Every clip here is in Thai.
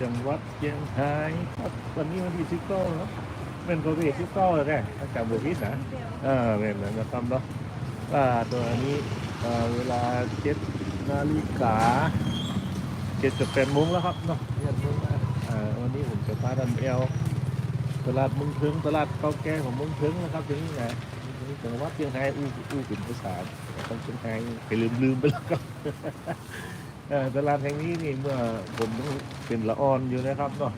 จังหวัดเชียงรายครับวันนี้วันที่สิบเก้าเนาะเป็นโควิดสิบเก้าแล้วแกถ้าจำบุพิษนะเออเป็นเหมือนกันครับเนาะว่าตัวนี้เวลาเจ็ดนาฬิกาเจ็ดจะเป็นโมงแล้วครับเนาะเจ็ดโมงแล้วอ่าวันนี้ผมจะพาดันเอลตลาดมึงเถึงตลาดเก่าแก่ของมึงเถึงนะครับถึงนี่นจังหวัดเชียงรายอู้อู้เป็นภาษาของเชียงรายไปลืมลืมไปแล้วครับ ตลาดแห่งนี้นี่เมื่อผมต้องเป็นละออนอยู่นะครับเนาะ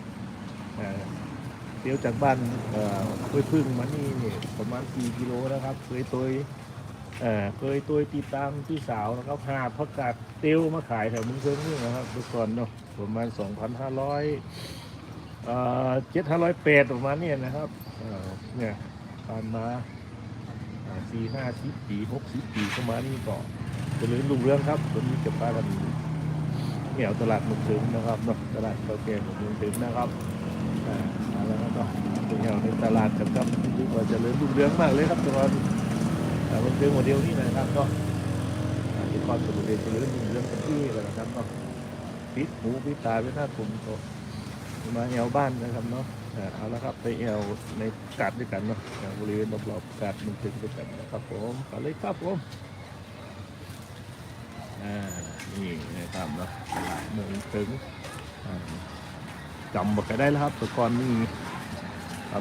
เดี๋ยวจากบ้านเอ่อห้วยพึ่งมานี่นี่ประมาณ4กิโลนะครับ เคยตัวเอ่อเคยตัวติดตามพี่สาวนะครับหาพักกาดเตียวมาขายแถวมึงเชิงนี่นะครับทุกคนเนาะประมาณ2,500เอ่อ7,508ประมาณนี้นะครับเอ่อเนี่ยผ่านมาสี่ห้าสิบปีหกสิบปีเข้ามาณนี่ก็เจริญรุ่งเรืองครับวันนี้จะพากัน แถวตลาดมุงถึงนะครับเนาะตลาดเก่าแก่ของมืองถึงนะครับอ่าแล้วก็เป็นแถวในตลาดกับครับรู้ว่าจะเริ่มรุ่งเรืองมากเลยครับตอนอ่าเมืองถึงโมเดลนี้นะครับเนาะอ่ามีความสมบูรณ์เจริญรุ่งเรืองกันที่เลยนะครับเนาะปิดหูปิดตาไปหน้าผมก็มาแอวบ้านนะครับเนาะเอาละครับไปแอวในกาดด้วยกันเนาะบริเวณรอบๆกาดมืองถึงด้วยกันนะครับผมไปเลยครับผม อ่านี่นะครับเนาะตลาดเมืองถึงจำบอกกันได้แล้วครับแต่ก่อนนี่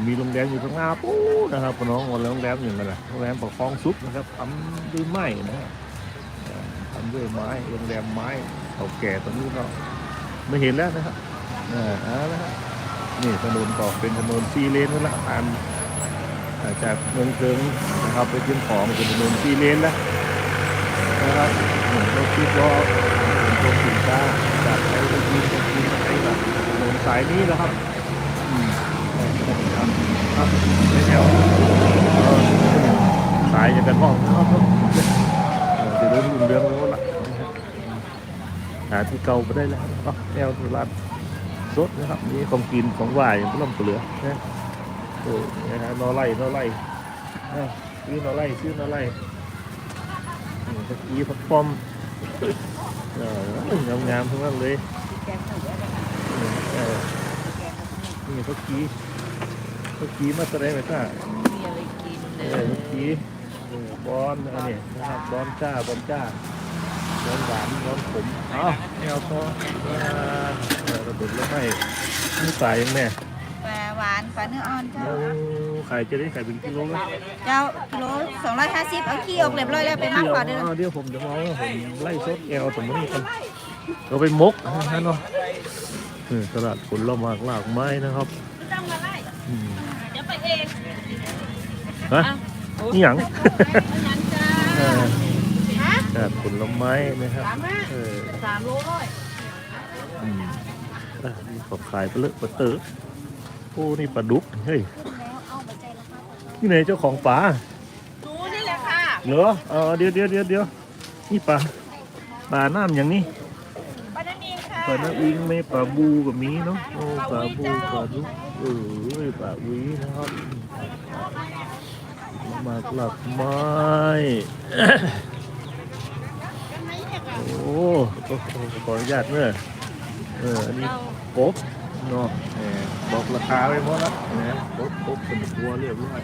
มีโรงแรมอยู่ข้างหน้าปู๊นะครับพี่น้องโรงแรมอย่างไรนะโรงแรมปกครองซุปนะครับทำด้วยไม้นะทำด้วยไม้โรงแรมไม้เก่าแก่ตอนนี้ก็ไม่เห็นแล้วนะครับอ่าเอาละนี่ถนนต่อเป็นถนนซีเลนแล้วละผ่านจากเมืองเทิงนะครับไปขึ้นของเป็นถนนซีเลนแล้วนะครับ ผมก็คิดว่าผมคงถึงจะจากไปไปกินไปกินไปแบบถนนสายนี้นะครับอืมครับครับแถวสายอย่างกันห้องครับเออจะเริ่มรุ่งเรืองแล้วล่ะหาที่เก่าไปได้แล้วก็แนวตลาดสดนะครับมีของกินของไหวานอย่างพวกน้ำเปลือนะโอ้ยนะนอไล่นอไล่ซื้อนอไล่ซื้อนอไล่ตะกี้พักป้อม เอองามๆทั้งนั้นเลยอืมเออนี่ตะกี้ตะกี้มาแสดงไหมจ้ามีอะไรกินเอเลอยตะกี้บอลอันนี้นะครับบอลจ้าบอลจ้าบอลหวานบอลขมเอาไม่เอาต่ออ่าเออระเบิดแล้วไม่นี่สายยังแน่าหวานปลาเนื้ออ่อนเจ้าโอ้ขายจะได้ขายเป็นกิโลไหมเจ้ากิโลสองร้อยห้าสิบเอาขี้ออกเรียบร้อยแล้วไปมักก่อนเด้อเดี๋ยวผมจะมองว่าผมไล่ซดแอลสมมติกันเราไปมกนะเนาะเออตลาดผลละหมากหลากไม้นะครับต้องมาไล่อืมเดี๋ยวไปเองฮะนี่หยังยังจ้าเออฮะตลาดผลไม้นะครับสามห้าเออสามโลร้อยอืมอะนี่ขอขายไปเลยปลาเต๋อ โอ้นี่ปลาดุกเฮ้ยนี่ไหนเจ้าของป่าหนูนี่แหละค่ะเหรอเออเดี๋ยวเดี๋ยวเดี๋ยวเดี๋ยวนี่ปลาปลาน้ำอย่างนี้ปลาดันเองค่ะปลาน้ำอิงไม่ปลาบูกับมีเนาะโอ้ปลาบูปลาดุกเออปลาวีนะครับหมากหลักไม้โอ้โหขออนุญาตเนอะเอออันนี้กบ เนาะบอกราคาไว้หมดแล้วนะกบกบเป็นตัวเรียบร้อย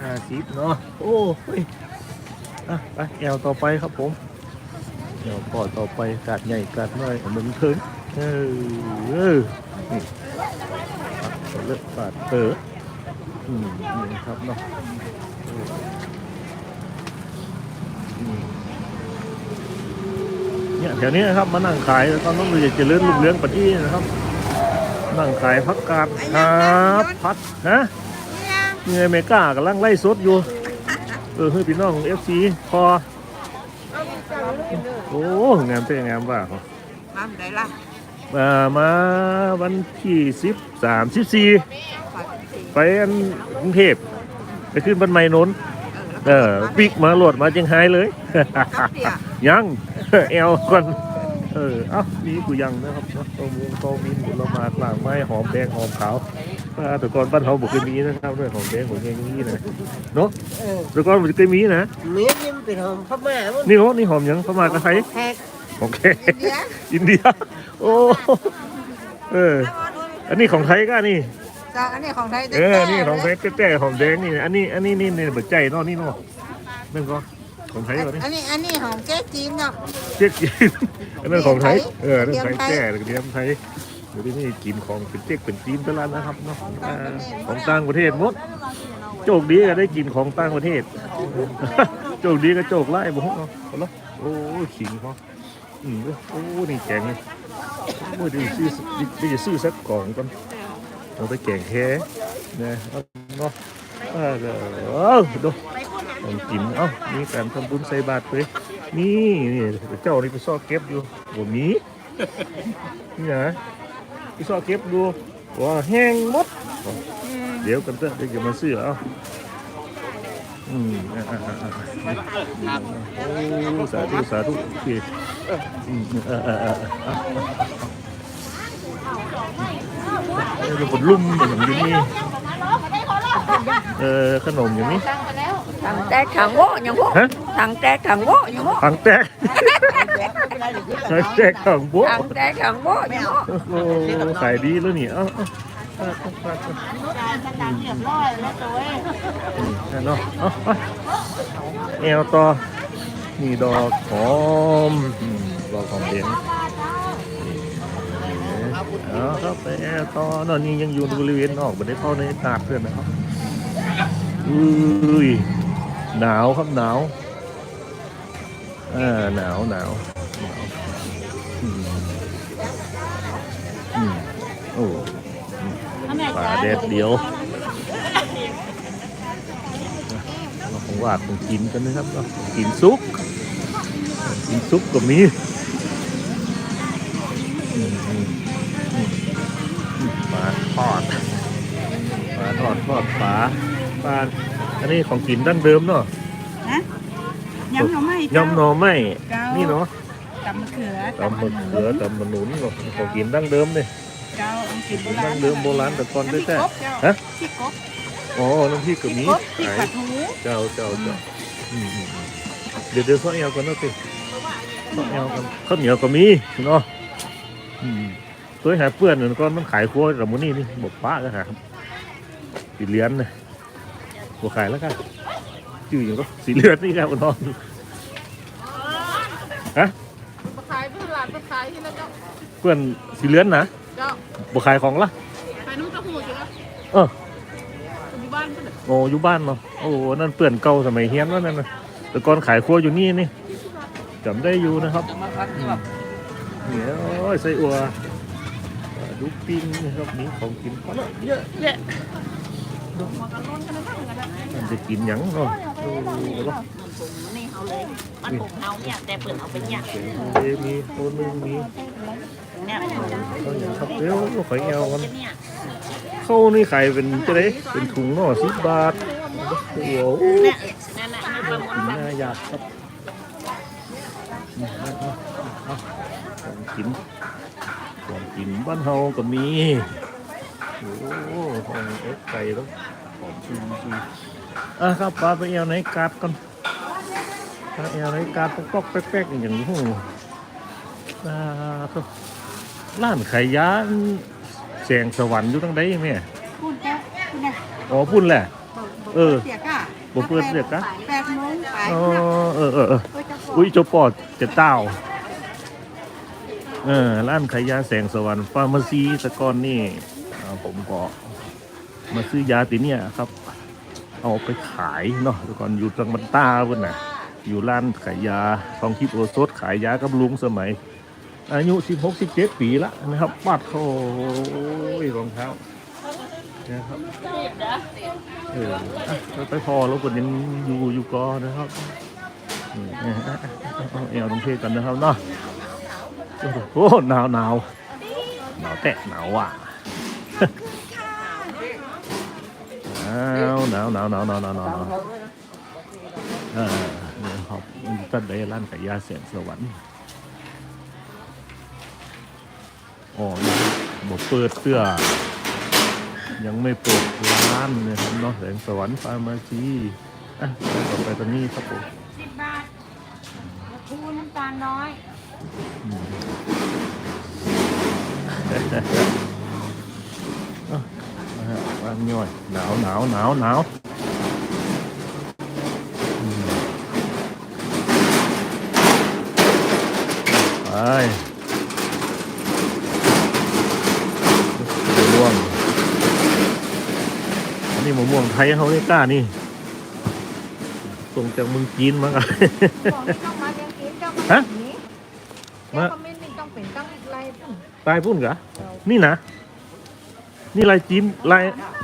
ห้าสิบเนาะโอ้ยอะไปแอวต่อไปครับผมแอวก่อต่อไปกาดใหญ่กาดน้อยเอามึงเคินเออเออนี่เลือกปาดเต๋ออืมนี่ครับเนาะเนี่ยแถวนี้นะครับมานั่งขายแล้วก็ต้องเลยจะเลื่อนลุกเลี้ยงปฏินะครับ นั่งขายพักกาดครับพัดนะนี่ไงเมกากำลังไล่สดอยู่ เออเฮ้ยพี่น้องเอฟซีพอ โอ้งามเป็นงามว่าเขามาได้ละมามาวันที่สิบสามสิบสี่ไปอันกรุงเทพไปขึ้นบันไม้นนท์เออปิกมาโหลดมาเจียงไฮ้เลย ยังแอลก่อน เออเอ้านี่กูยังนะครับเนาะโตมูโตมินผลไม้กลางไม้หอมแดงหอมขาวอ่าแต่ก่อนบ้านเขาบอกเคยมีนะครับด้วยหอมแดงหอมแดงอย่างนี้นะเนาะเออแต่ก่อนมันเคยมีนะเมียนี่มันเป็นหอมพม่ามั้งนี่โหนี่หอมหยังเข้ามากระไทยแขกโอเคเดี๋ยวอินเดียโอ้เอเอออันนี้ของไทยก็อันนี่จ้าอันนี้ของไทยเออนี่ของไทยแต้ๆของแดงนี่ อันนี้อันนี้นี่นี่เบิดใจเนาะนี่เนาะนั่นก็ ของไทยก่อนนี่อันนี้อันนี้ของแก้จีนเนาะเจ๊กกินอันนั้นของไทยเอออันนั้นเตรีไทยยมไทยแต้เตรียมไทยเดี๋ยวนี้กินของเป็นเจ๊กเป็นจีนไปแล้วนะครับเนาะอ่าของต่างประเทศหมดโชคดีก็ได้กินของต่างประเทศโชคดีก็โชคไล่บุกเนาะเอาละโอ้ยขิงเขาอืมโอ้นี่แกงนี่โอ้ยดีซื้อดีดีจะซื้อสักกล่องก่อนเอาไปแกงแค่นะเอาเนาะเออเออเออดู ต้องกินเอ้ามีการทำบุญใส่บาตรเลยนี่นี่เจ้านี่ไปซ่อเก็บอยู่บ่มีนี่นะไปซ่อเก็บดูว่าแห้งหมดเดี๋ยวกันเถอะเดี๋ยวจะมาซื้อเอาอืมอะอะอะอะโอ้สาธุสาธุโอเคอืมเออเออเออเอออะเออเป็นลุ่มอย่างนี้เออขนมอย่างนี้ thằng té thằng gỗ nhà gỗ ฮะ thằng té thằng gỗ nhà gỗ ถังแตกถังแตกถังโบ๊ะ thằng té thằng gỗ nhà gỗ โอ้โหขายดีแล้วนี่เอ้าเอ้าเอาเอาเอาเนาะเอาไปแอวต่อนี่ดอกหอมอืมดอกหอมเหลียงเอาครับไปแอวต่อเนอนนี่ยังอยู่บริเวณนอกไม่ได้เข้าในตาดเพื่อนนะครับอุ้ย หนาวครับหนาวอ่าหนาวหนาวหนาวอืมอืมโอ้ปลาแดดเดียวเราของวาดของกินกันนะครับเนาะกินซุปกินซุปก็มีมอืมอืมอืมปลาทอดปลาทอดทอดปลา ปลาอันนี้ของกินดั้งเดิมเนาะ nhắm nó mày ยำหน่อไม้นี่เนาะ tầm cửa ตำมะเขือตำมะหนุนเนาะของกินดั้งเดิมเลย cao ông chỉ ดั้งเดิมโบราณแต่ก่อนได้แต่ฮะ chiếc cốt อ๋อน้ำพริกก็มี chiếc cốt chiếc ขาย phạt hú เจ้าเจ้าเจ้าอืมอืมอืมเดี๋ยวเดี๋ยวข้าวเหนียวกันนะสิข้าวเหนียวกันข้าวเหนียวก็มีเนาะอืมตัวหาเพื่อนหนึ่งก้อนมันขายครัวกับมุนี่นี่บอกป้าก็หาสีเหลือนเลย บอกขายแล้วกันชื่ออย่างก็สีเหลือนนี่ครับคุณน้องฮะขายที่ตลาดไปขายที่นั่นเจ้าเพื่อนสีเหลือนนะเจ้าบอกขายของละขายนุ่งตะหูจ้ะเอออยู่บ้านเพิ่นน่ะโอ้อยู่บ้านเนาะโอ้นั่นเพื่อนเก่าสมัยเฮียนว่านั่นนะแต่ก่อนขายครัวอยู่นี่นี่จำได้อยู่นะครับเหนียวโอ้ยไส้อัวเอ่อลูกปิ้งนะครับมีของกินพอแล้วเยอะแยะ มันจะกินหยังเนาะโอ้โหนี่เขาเลยมันผมเฮาเนี่ยแต่เปิดเอาไปเนี่ยเอ้ยมีตัวหนึงมีเนี่ยเอาอย่างครับเดี๋ยวเราขอยเอากันเข้านี่ขายเป็นจะได้เป็นถุงเนาะสิบบาทโอ้โหเนี่ยนั่นน่ะนี่ประมวลกินน่าอยากครับเอาเอาเอาของกินของกินบ้านเฮาก็มี โอ้โหของเอ็กไก่ต้องของชิมชิมอะครับปลาไปเอาในการ์ดก่อนปลาเอาในการ์ดปอกๆแป๊กๆอย่างนี้โอ้โหอ่าครับร้านไข่ยาแสงสวรรค์อยู่ตั้งใดแม่ phun theo phun này อ๋อพุ่นแหละ bờ Ừ. tiệc à บ่เปิดเรียกกะแปดโมงไปอ๋อเออเออเออเพื่อจะบอกอุ้ยเจ้าปอดเจะเต้าเออร้านขายยาแสงสวรรค์ฟาร์มาซีแตะกอนนี่อ่า ผมก็มาซื้อยาติเนี่ยครับ เอาไปขายเนาะแตะกอนอยู่จังหวัดตาพุ่นน่ะอยู่ร้านขายยาทองทิพย์โอสถขายยากับลุงสมัย อายุ 16 17 ปีละนะครับปัดโอ้ยรองเท้านะครับเออไปพอแล้วคนยังอยู่อยู่กอนะครับเอาเอาเอาเอาตรงเพศกันนะครับเนาะโอ้หนาวหนาวหนาวแตะหนาวอะหนาวหนาวหนาวหนาวหนาวหนาวหนาวเออเนี่ยครับตัดได้ร้านไก่ยาเสียงสวรรค์อ๋อบอกเปิดเสื้อ ยังไม่เปิดร้านนะครับเนาะแสงสวรรค์ฟาร์มาซีอะต่อไปตอนนี้ครับผมสิบบาทคูน้ำตาลน้อย อืมย่อยหนาวหนาวหนาวหนาวอืมไปมะม่วงอันนี้มะม่วงไทยเขาเนี่ยกล้านี่ส่งจากเมืองจีนมากันบอกไม่ต้องมาเลี้ยงกินเจ้าฮะนี้มาเจ้าคอมเมนต์นี่ต้องเป็นต้องไล่ปุ่นลายพุ่นกะนี่นะ นี่ลายจีนลายเออเรา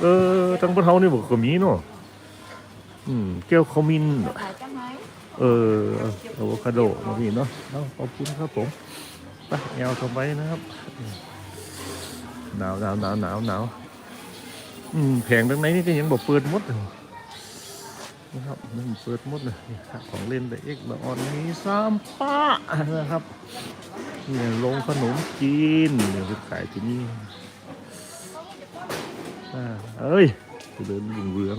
เออทางบ้านเฮานี่บอกก็มีเนาะอืมแก้วขมิ้นขายจะไหมเอออะโวคาโดมาพี่เนาะเอาขอบคุณครับผมไปแอลทำไว้นะครับหนาวหนาวหนาวหนาวหนาวอืมแผงตรงไหนนี่ก็ยังบอกเปิดมดเลยนะครับมันเปิดมดเลยของเล่นแต่เอ็กละออนมีสามป้านะครับเนี่ยลงขนมจีนเดี๋ยวไปขายที่นี่ อ่าเอ้ยเดินเหลือง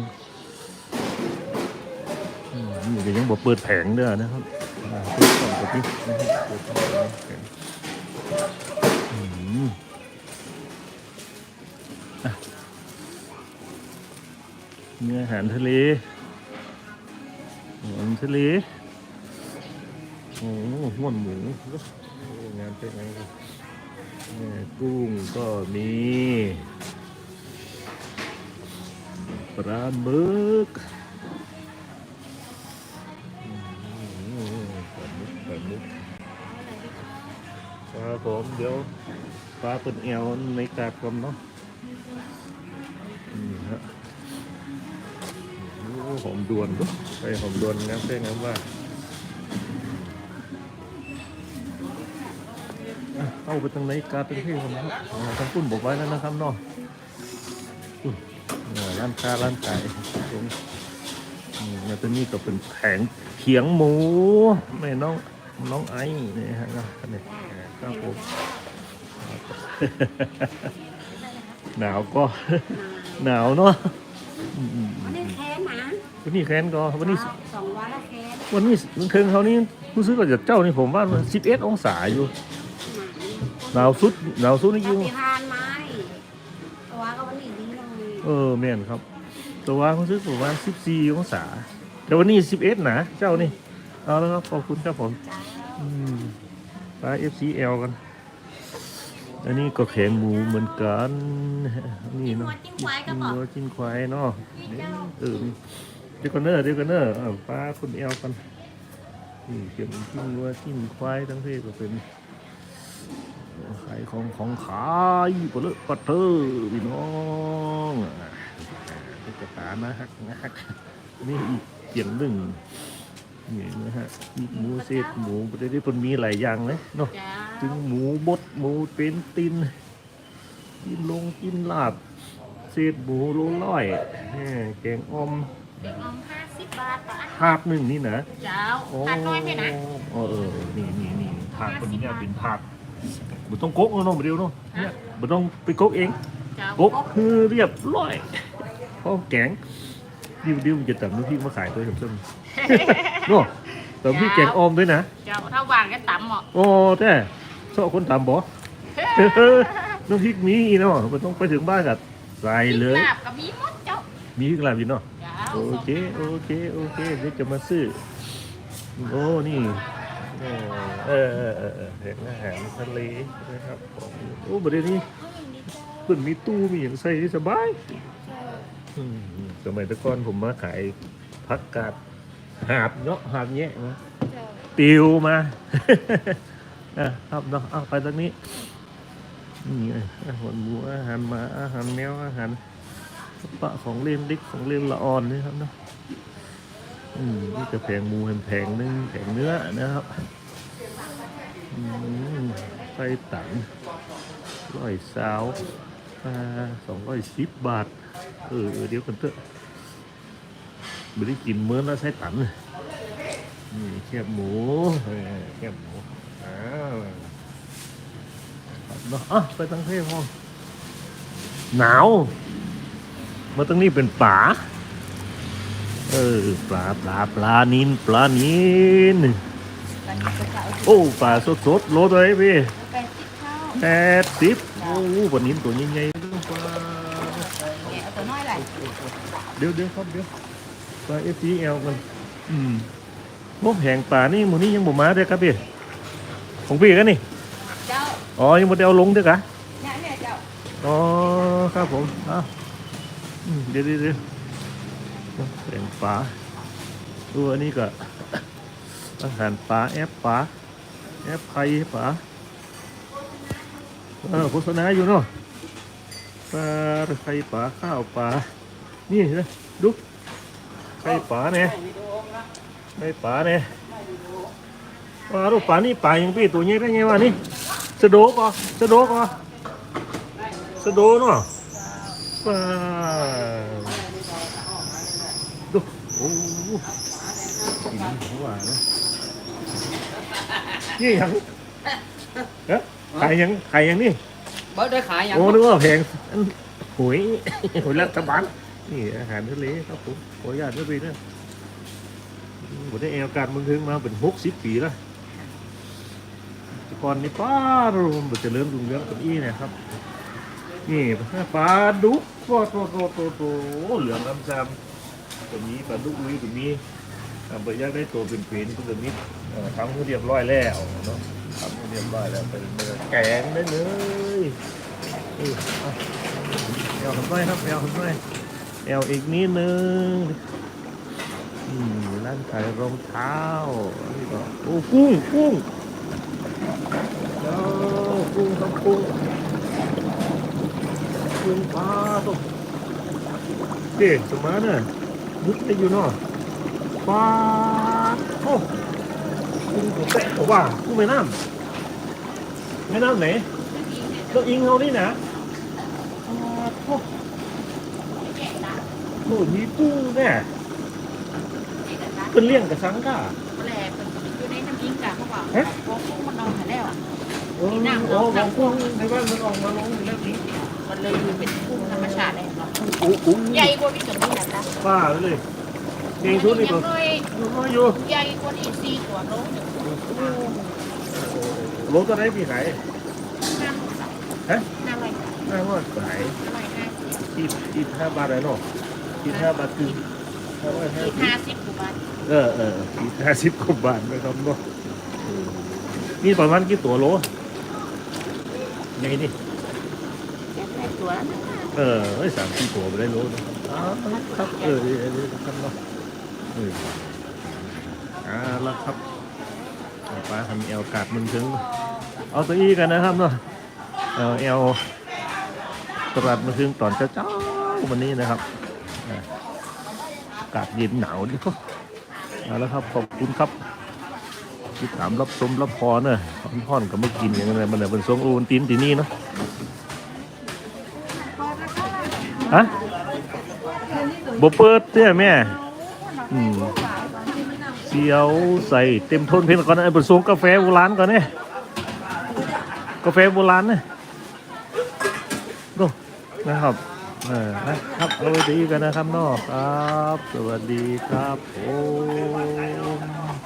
ๆอืมนี่ก็ยังบอกเปิดแผงเด้อนะครับอ่าเปิดก่อนกับนี้นะครับเปิดแผงอืมอะเนื้ออาหารทะเลอาหารทะเลโอ้โหห้วนหมูงานเป็นไงกั นเนี่ยกุ้งก็มีปลาหมึกครับผมเดี๋ยวฟ้าเป็นเอวในกาดก่อนเนาะนี่ฮะหอมดวนด้วยไปหอมดวนงามเส้นงามว่าเข้าไปทางไหนกาเป็นที่คนนะทางปุ้นบอกไว้แล้วนะครับเนาะ ร้านค้าร้านขายตรงอืมแล้วตัวนี้ก็เป็นแผงเขียงหมูแม่น้องน้องไอ้นี่ฮะนะนี่ครับผมหนาวก็หนาวเนาะอืมอันนี้แค้นนะๆวันนี้แค้นก็วันนี้สองวันละแค้นวันนี้เทิงเขานี่รู้สึกว่าจะเจ้านี่ผมว่ามันสิบเอ็ดองศาอยู่หนาวสุดหนาวสุดนี่ปอยู่ฏิ เลยเออแม่นครับ แต่ว่ารู้สึกประมาณสิบสี่องศาแต่วันนี้สิบเอ็ดนะเจ้านี่เอาแล้วครับขอบคุณครับผมจ้าอืมปลา FCL กัน อันนี้ก็แข็งหมูเหมือนกันนี่เนาะจิ้มควายก็บอกหัวจิ้นควายเนาะเออเดี๋ยวกันเนอร์เดี๋ยวกันเนอร์อ้าวปลาคุณเอลกันนี่เกี่ยวกับจิ้นวัวจิ้นควายทั้งเพศก็เป็น ขายของของขายปะเลอะปะเตอร์พี่น้องอะนี่กระตานะฮักนะฮักนี่อีกเกี่ยงหนึ่งนี่นะฮะมีหมูเศษหมูประเดี๋ยวมันมีหลายอย่างเลยเนาะจ้าถึงหมูบดหมูเป็นตินกินลงกินลาบเศษหมูโลร้อยแกงอมเด็กออมห้าสิบบาทต่ออันภาพหนึ่งนี่นะเจ้าโอ้ทานน้อยไหมนะเออเออนี่นี่นี่ภาพคนนี้เนี่ยเป็นภาพ มันต้องโก๊กเนาะมาเดียวเนาะเนี่ยมันต้องไปโก๊กเองเจ้าโก๊กคือเรียบร้อยพร้อแกงดิวดิวมันจะตับน้ำพริกมาขายตัวเฉมๆเนาะแต่พี่แกงออมด้วยนะเจ้าถ้าวางก็ต่ำหมาะโอ้แต่ชอบคนตามบอน้ำพริกมีเนาะมันต้องไปถึงบ้านกับใส่เลยลาบกับมีมดเจ้ามีพริกลาบอยู่เนาะโอเคโอเคโอเคเดี๋ยวจะมาซื้อโอ้นี่ เออเออเออเออเห็นอาหารทะเลนะครับของโอ้ประเดี๋ยวนี้เพิ่นมีตู้มีอย่างใส่สบายอืมสมัยแตะก่อนผมมาขายผักกาดหาบเนาะหาบแยะนะติวมา อะครับเนาะเอาไปตรงนี้นี่ไงอาหารหมูอาหารหมาอาหารแมวอาหารปะของเล่นเล็กของเล่นละอ่อนนี่ครับเนาะ อืมนี่จะแผงหมูแผงนึงแผงเนื้อนะครับอืมไส้ตันร้อยสาวสองร้อยสิบบาท เออเดี๋ยวกันเถอะไม่ได้กินเมื่อแล้วไส้ตันนี่แคบหมูเออแคบหมูอ้าวเนาะอะไปตั้งเทพห้องหนาวมาตั้งนี้เป็นป่า เออปลาปลาปลานินปลานินตอนนี้ก็จะเอาโอ้ปลาสดสดๆโลตัวไหนพี่แปดสิบเท่าแปดสิบจ้โอ้โหบนนี้ตัวใหญ่ๆเรื่องปลาแกะเอาตัวน้อยเลยเดี๋ยวเดี๋ยวครับเดี๋ยวปลาเอฟซีเอลกันอืมพวกแหงป่านี่หมูนี้ยังบ่มาเด้อครับพี่ของพี่กันนี่เจ้าอ๋อยังบ่ได้เอาลงเด้อกะเนี่ยเนี่ยเจ้าอ๋อครับผมอะอืมเดี๋ยวเดี๋ยวเดี๋ยว แหงป่าดูอันนี้ก็อาหารป่าแอปป่าแอปไข่ป่าเออโฆษณาอยู่เนาะปลาไข่ป่าข้าวป่านี่นะดูไข่ป่าเนี่ยไข่ป่าเนี่ยปลาลูกป่านี่ป่ายังพี่ตัวใหญ่ได้ไงวะนี่สะโดกอะสะโดกอะสะโดเนาะปลา โอ้โหกินหัวนะนี่ยังเอ๊ะขายยังขายยังนี่บ่ได้ขายหยังโอ้นึกว่าแพงอันหวยหวยรัฐบาลนี่อาหารทะเลครับผมขออนุญาตด้วยพี่นะผมได้แอลการเมืองถึงมาเป็นหกสิบปีแล้วแต่ก่อนนี่ป้าเรามันจะเริ่มรุ่งเรืองกันอี้นะครับ นี่ปลาดุกโตโตโตโตโตเหลืองลำซำ ตัวนี้ปลาดุกอุ้ยตัวนี้เบอร์ยากได้ตัวเป็นๆตัวนี้เอ่อทำให้เรียบร้อยแล้วเนาะทำให้เรียบร้อยแล้วเป็นแกงได้เลยเออเอาแอลขึ้นไปครับแอลขึ้นไปแอลอีกนิดนึงร้านขายรองเท้านี่ก็โอ้กุ้งกุ้งโอ้กุ้งครับกุ้งกุ้งปลาตัวเด็กสมาเนี่ย มุดได้อยู่เนาะปลาโอ้กุ้งตัวแตะตัวว่ากุ้งแม่น้ำแม่น้ำไหนตัวอิงเขานี่นะปลาโอ้โหมีกุ้งเนี่ยเป็นเลี้ยงกับสังกะแหลกอยู่ในน้ำยิงกะเขาบอกเอ๊ะพอกุ้งมันนอนหาแล้วอะโอ้โหของกุ้งในบ้านมันออกมาลงอยู่แล้วนี่ มันเลยอยู่เป็นกุ้งธรรมชาติเลยเนาะโอ้กุ้งใหญ่กว่าพี่กับนี่นะจ๊ะป้าไปเลยเก่งชุดนี่ยัก็งเลยน้อยอยู่ใหญ่กว่าอีกสี่ตัวโลหนึ่งรถตัวไหนพี่ขายห้าหมื่นสามฮะห้าร้อยห้าว่าขายห้าร้อยห้าสิบที่ที่ห้าบาทเลยเนาะที่ห้าบาทคือห้าร้อยห้าอีกสิบห้าสิบกว่าบาทเออเออที่ห้าสิบกว่าบาทนะครับเนาะเออนี่ประมาณกี่ตัวโลไงนี่แค่ได้ตั วเออเอ้สามสี่ตัวไปได้โลนะอ๋อครับเออเออเออครับเนาะเอออ่าแล้วครับป้าทำเอลกาดมึงถึง เอาตัวอี้กันนะครับเนาะเอาเอลตลาดมึงถึงตอนเช้าๆวันนี้นะครับอากาศเย็นหนาวดิครับเอาแล้วครับขอบคุณครับที่ถามรับชมรับพรเนอะพรพรก็ไม่กินอย่างไรมันเนี่ยเป็นทรงอูนตีนตีนี่เนาะ ฮะบ่เปิดเตี้ยแม่อืมเสียวใส่เต็มทนเพลงก่อนนะไอ้เป็นทรงกาแฟโบราณก่อนเนี่ยกาแฟโบราณเนี่ยดูนะครับเออนะครับเอาไว้ดีกันนะครับนอกครับ สวัสดีครับผม